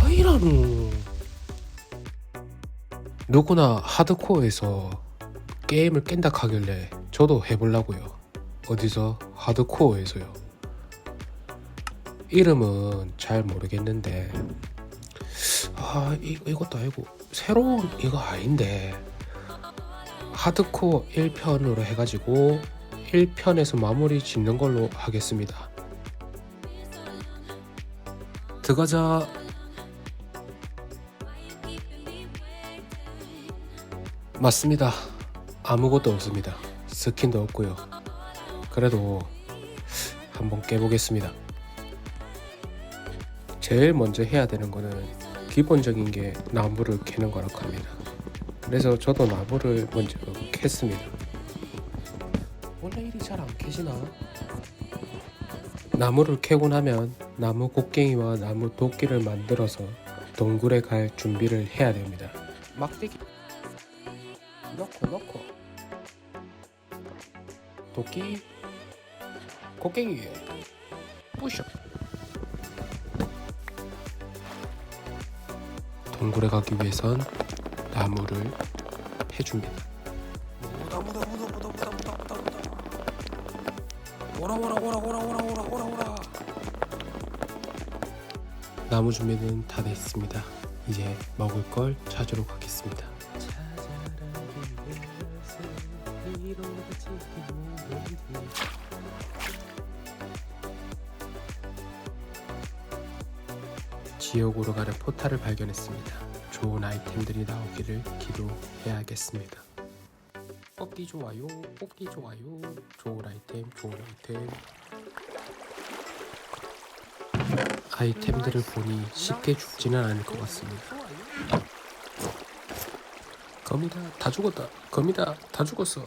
아 이러노. 누구나 하드코어에서 게임을 깬다 하길래 저도 해보려고요. 어디서? 하드코어에서요. 이름은 잘 모르겠는데. 아 이, 이것도 아니고 새로운 이거 아닌데 하드코어 1편으로 해가지고 1편에서 마무리 짓는 걸로 하겠습니다. 들어가자. 맞습니다. 아무것도 없습니다. 스킨도 없고요. 그래도 한번 깨보겠습니다. 제일 먼저 해야 되는 거는 기본적인 게 나무를 캐는 거라고 합니다 그래서 저도 나무를 먼저 캤습니다. 원래 일이 잘 안 캐지나? 나무를 캐고 나면 나무 곡괭이와 나무 도끼를 만들어서 동굴에 갈 준비를 해야 됩니다. 막대기 넣고 넣고. 도끼. 곡괭이. 부셔. 동굴에 가기 위해선 나무를 해줍니다. 나무 준비는 다 됐습니다. 이제 먹을 걸 찾으러 가겠습니다. 지옥으로 가는 포탈을 발견했습니다. 좋은 아이템들이 나오기를 기도해야겠습니다. 뽑기 좋아요, 뽑기 좋아요, 좋은 아이템, 좋은 아이템. 아이템들을 보니 쉽게 죽지는 않을 것 같습니다. 거미다, 다 죽었다. 거미다, 다 죽었어.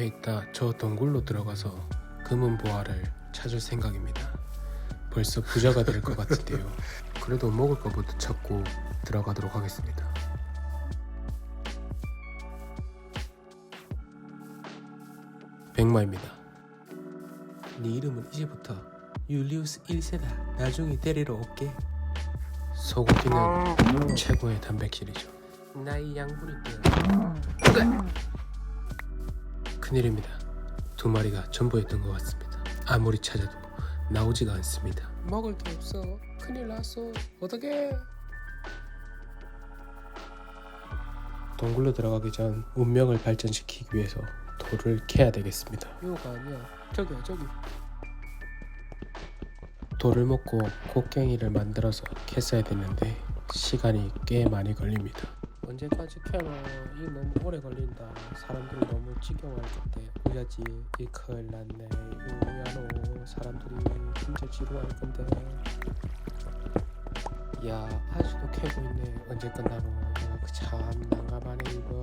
좀 있다 저 동굴로 들어가서 금은 보화를 찾을 생각입니다. 벌써 부자가 될 것 같은데요. 그래도 먹을 것부터 찾고 들어가도록 하겠습니다. 백마입니다. 네 이름은 이제부터 율리우스 1세다. 나중에 데리러 올게. 소고기는 최고의 단백질이죠. 나이 양분이들. 큰일입니다. 두 마리가 전부였던 것 같습니다. 아무리 찾아도 나오지가 않습니다. 먹을 게 없어. 큰일 났어. 어떻게? 동굴로 들어가기 전 운명을 발전시키기 위해서 돌을 캐야 되겠습니다. 요가 아니야. 저기야 저기. 돌을 먹고 곡괭이를 만들어서 캤어야 되는데 시간이 꽤 많이 걸립니다. 언제까지 캐노? 이 너무 오래 걸린다. 사람들이 너무 지겨워할 건데 우야지 이 큰일 났네. 이 우야노 사람들이 진짜 지루할 건데. 야 아직도 캐고 있네. 언제 끝나노? 야, 그참 난감하네 이거.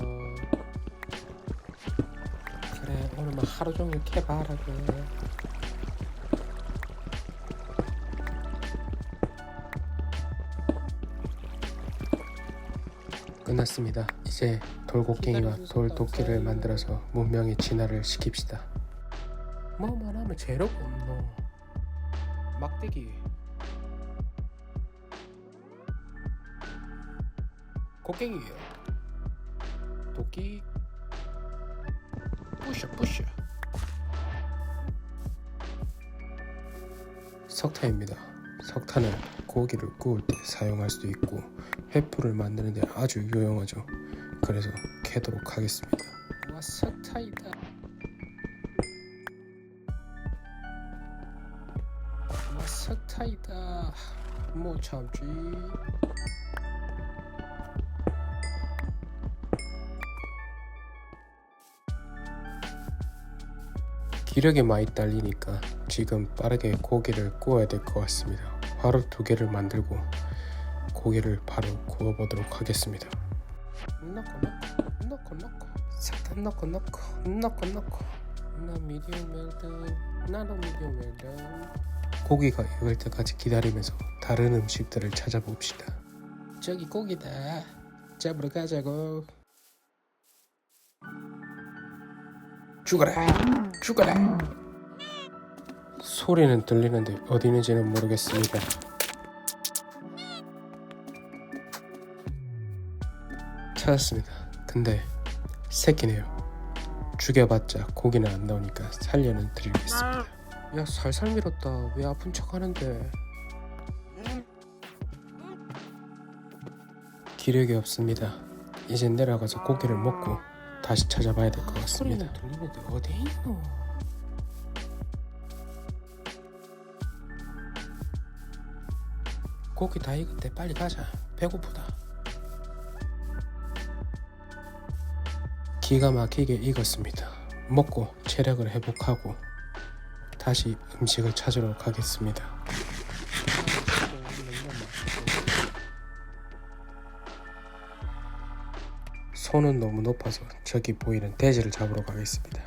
그래 오늘만 하루 종일 캐봐라 그래. 끝났습니다. 이제 돌곡괭이와 돌도끼를 만들어서 문명의 진화를 시킵시다. 뭐만 하면 재료가 없노. 막대기. 곡괭이. 도끼. 부셔 부셔. 석탄입니다. 석탄은 고기를 구울 때 사용할 수도 있고 회포를 만드는데 아주 유용하죠. 그래서 캐도록 하겠습니다. 와 석탄이다. 와 석탄이다. 못 참지. 기력이 많이 딸리니까 지금 빠르게 고기를 구워야 될 것 같습니다. 바로 두 개를 만들고 고기를 바로 구워보도록 하겠습니다. 넣고 넣고 넣고 석탄 넣고 넣고 넣고 넣고 난 미디움 웰던 나도 미디움 웰던 고기가 익을 때까지 기다리면서 다른 음식들을 찾아봅시다. 저기 고기다. 잡으러 가자고. 죽어라. 죽어라 소리는 들리는데 어디 있는지는 모르겠습니다. 찾았습니다. 근데 새끼네요. 죽여봤자 고기는 안 나오니까 살려는 드리겠습니다. 야 살살 밀었다. 왜 아픈 척 하는데? 기력이 없습니다. 이제 내려가서 고기를 먹고 다시 찾아봐야 될 것 같습니다. 소리는 들리는데 어디 있노 고기 다 익은데 빨리 가자. 배고프다. 기가 막히게 익었습니다. 먹고 체력을 회복하고 다시 음식을 찾으러 가겠습니다. 손은 너무 높아서 저기 보이는 돼지를 잡으러 가겠습니다.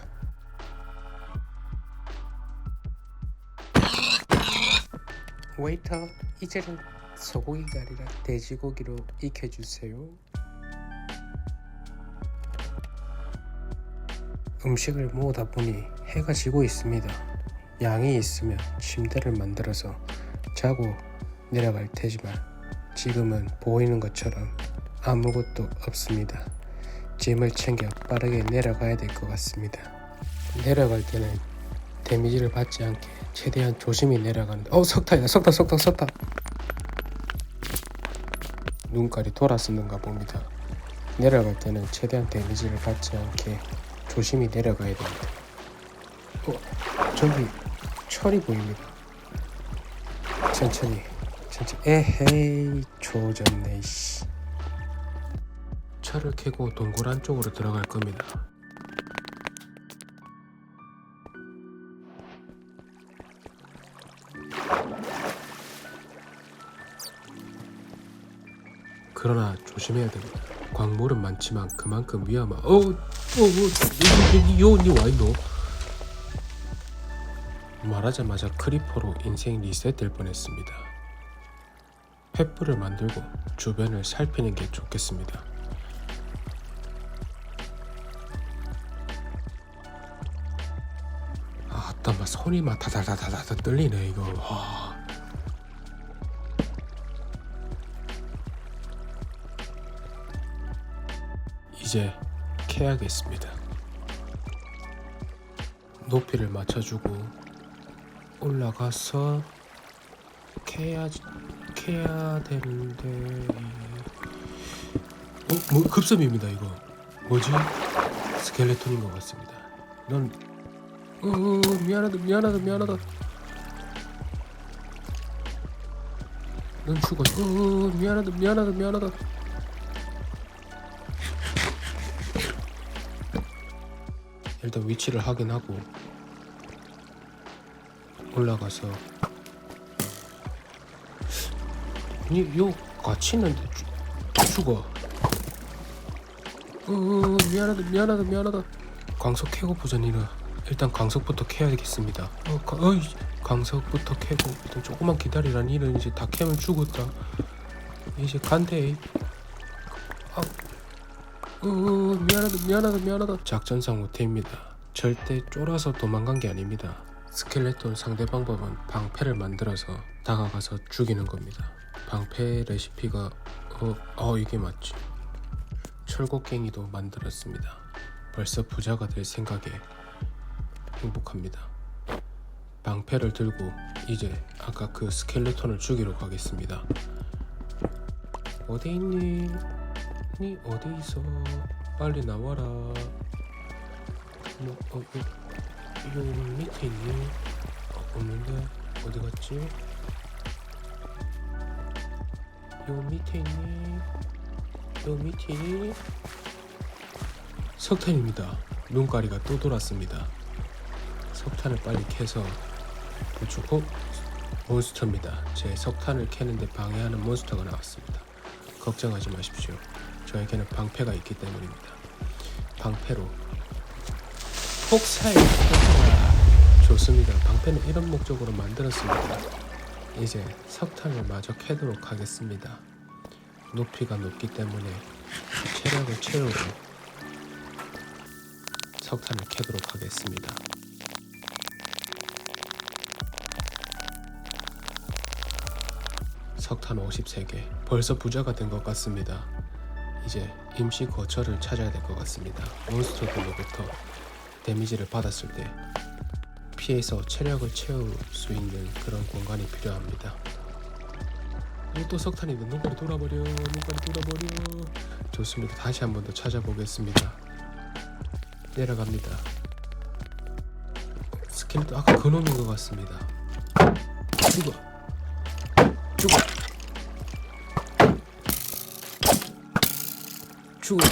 웨이터 이제는 소고기가 아니라 돼지고기로 익혀주세요. 음식을 모으다 보니 해가 지고 있습니다. 양이 있으면 침대를 만들어서 자고 내려갈 테지만 지금은 보이는 것처럼 아무것도 없습니다. 짐을 챙겨 빠르게 내려가야 될 것 같습니다. 내려갈 때는 데미지를 받지 않게 최대한 조심히 내려가는데 어 석탄이다 석탄 석탄 석탄 눈깔이 돌아서는가 봅니다. 내려갈 때는 최대한 데미지를 받지 않게 조심히 내려가야 됩니다. 어 저기 철이 보입니다. 천천히 천천히. 에헤이 조졌네 씨. 철을 캐고 동굴 안쪽으로 들어갈 겁니다 그러나 조심해야 됩니다. 광물은 많지만 그만큼 위험한. 어, 어, 어, 니니 와이노. 말하자마자 크리퍼로 인생 리셋될 뻔했습니다. 횃불을 만들고 주변을 살피는 게 좋겠습니다. 아, 땀막 손이 막 다다다다다 떨리네 이거. 와. 이제 캐야겠습니다. 높이를 맞춰주고 올라가서 캐야 캐야 되는데 어? 뭐 급섬입니다 이거 뭐지? 스켈레톤인 것 같습니다. 넌 어, 미안하다 미안하다 미안하다 넌 죽어 어, 미안하다 미안하다 미안하다 일단 위치를 확인하고 올라가서. 아니 요 같이 있는데 주, 죽어 어, 미안하다 미안하다 미안하다. 광석 캐고 보자니는 일단 광석부터 캐야겠습니다. 어, 가, 어이, 광석부터 캐고 일단 조금만 기다리라 니는 이제 다 캐면 죽었다 이제 간대. 아, 어, 미안하다 미안하다 미안하다. 작전상 못해입니다. 절대 쫄아서 도망간 게 아닙니다. 스켈레톤 상대 방법은 방패를 만들어서 다가가서 죽이는 겁니다. 방패 레시피가 어, 어 이게 맞지. 철곡갱이도 만들었습니다. 벌써 부자가 될 생각에 행복합니다. 방패를 들고 이제 아까 그 스켈레톤을 죽이러 가겠습니다. 어디 있니? 니 어디 있어? 빨리 나와라. 뭐, 어, 요, 요 밑에 있니? 어, 없는데 어디 갔지? 요 밑에 있니? 요 밑에 있니? 석탄입니다. 눈가리가 또 돌았습니다. 석탄을 빨리 캐서 보충. 어? 몬스터입니다. 제 석탄을 캐는데 방해하는 몬스터가 나왔습니다. 걱정하지 마십시오. 저에게는 방패가 있기 때문입니다. 방패로 폭사 좋습니다. 방패는 이런 목적으로 만들었습니다. 이제 석탄을 마저 캐도록 하겠습니다. 높이가 높기 때문에 체력을 채우고 석탄을 캐도록 하겠습니다. 석탄 53개. 벌써 부자가 된 것 같습니다. 이제 임시 거처를 찾아야 될 것 같습니다. 몬스터들로부터 데미지를 받았을 때 피해서 체력을 채울 수 있는 그런 공간이 필요합니다. 이또 석탄이다. 눈깔이 돌아버려. 눈깔이 돌아버려. 좋습니다. 다시 한 번 더 찾아보겠습니다. 내려갑니다. 스켈레톤 아까 그놈인 것 같습니다. 죽어. 죽어. 죽어.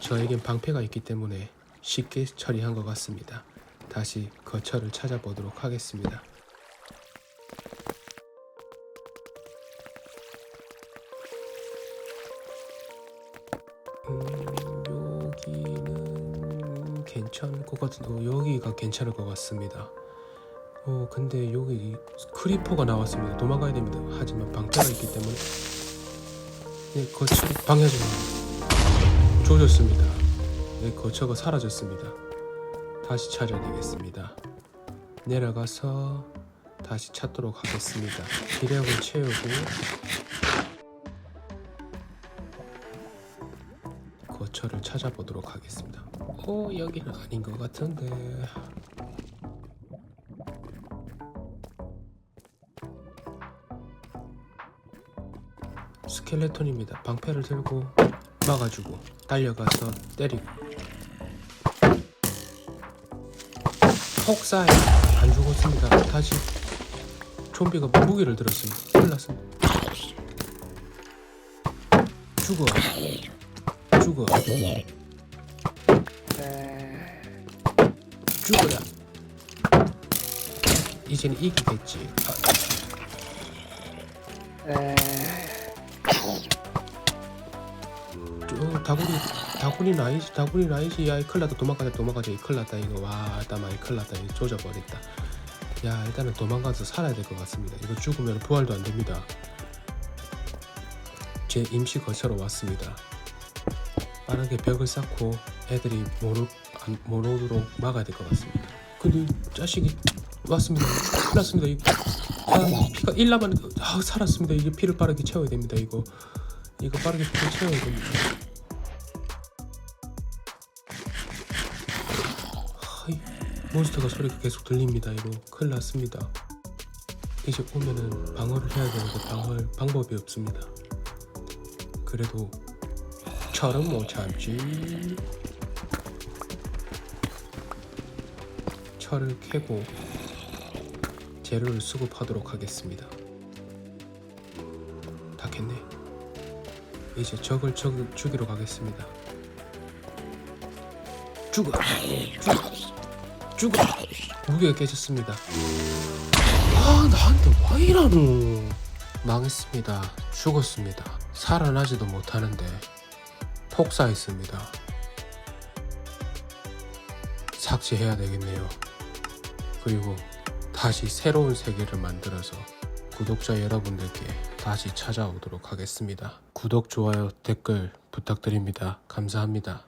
저에겐 방패가 있기 때문에 쉽게 처리한 것 같습니다. 다시 거처를 찾아보도록 하겠습니다. 음, 여기는 괜찮을 것 같은. 어, 여기가 괜찮을 것 같습니다. 어 근데 여기 크리퍼가 나왔습니다. 도망가야 됩니다. 하지만 방패가 있기 때문에 네, 거처 방해하지 마. 조졌습니다. 네, 거처가 사라졌습니다. 다시 찾아야 되겠습니다. 내려가서 다시 찾도록 하겠습니다. 기력을 채우고 거처를 찾아보도록 하겠습니다. 어 여기는 아닌 것 같은데. 스켈레톤입니다. 방패를 들고 막아주고 달려가서 때리고 폭사에 안 죽었습니다. 다시 좀비가 무기를 들었습니다. 흘렀습니다. 죽어 죽어 죽어라 이제는 이기겠지 저 다구리 다구리는 아니지 다구리는 아니지 야 났다 도망가자 도망가자 이 큰일 났다 이거. 와 따마 이 큰일 났다 이거 조져버렸다. 야 일단은 도망가서 살아야 될 것 같습니다. 이거 죽으면 부활도 안 됩니다. 제 임시 거처로 왔습니다. 빠르게 벽을 쌓고 애들이 못, 올- 안- 못 오도록 막아야 될 것 같습니다. 근데 이 자식이 왔습니다. 났습니다. 이거 아, 피가 1 남았는데 아, 살았습니다. 이게 피를 빠르게 채워야 됩니다 이거. 이거 빠르게 채워야 됩니다 몬스터가 소리가 계속 들립니다. 이거 큰일 났습니다. 이제 오면은 방어를 해야 되는데 방어할 방법이 없습니다. 그래도 철은 못 참지. 철을 캐고 재료를 수급하도록 하겠습니다. 다 캤네. 이제 적을 적, 죽이러 가겠습니다. 죽어! 죽어 죽어. 무게가 깨졌습니다. 아 나한테 와 이러노. 망했습니다. 죽었습니다. 살아나지도 못하는데 폭사했습니다. 삭제해야 되겠네요. 그리고 다시 새로운 세계를 만들어서 구독자 여러분들께 다시 찾아오도록 하겠습니다. 구독 좋아요 댓글 부탁드립니다. 감사합니다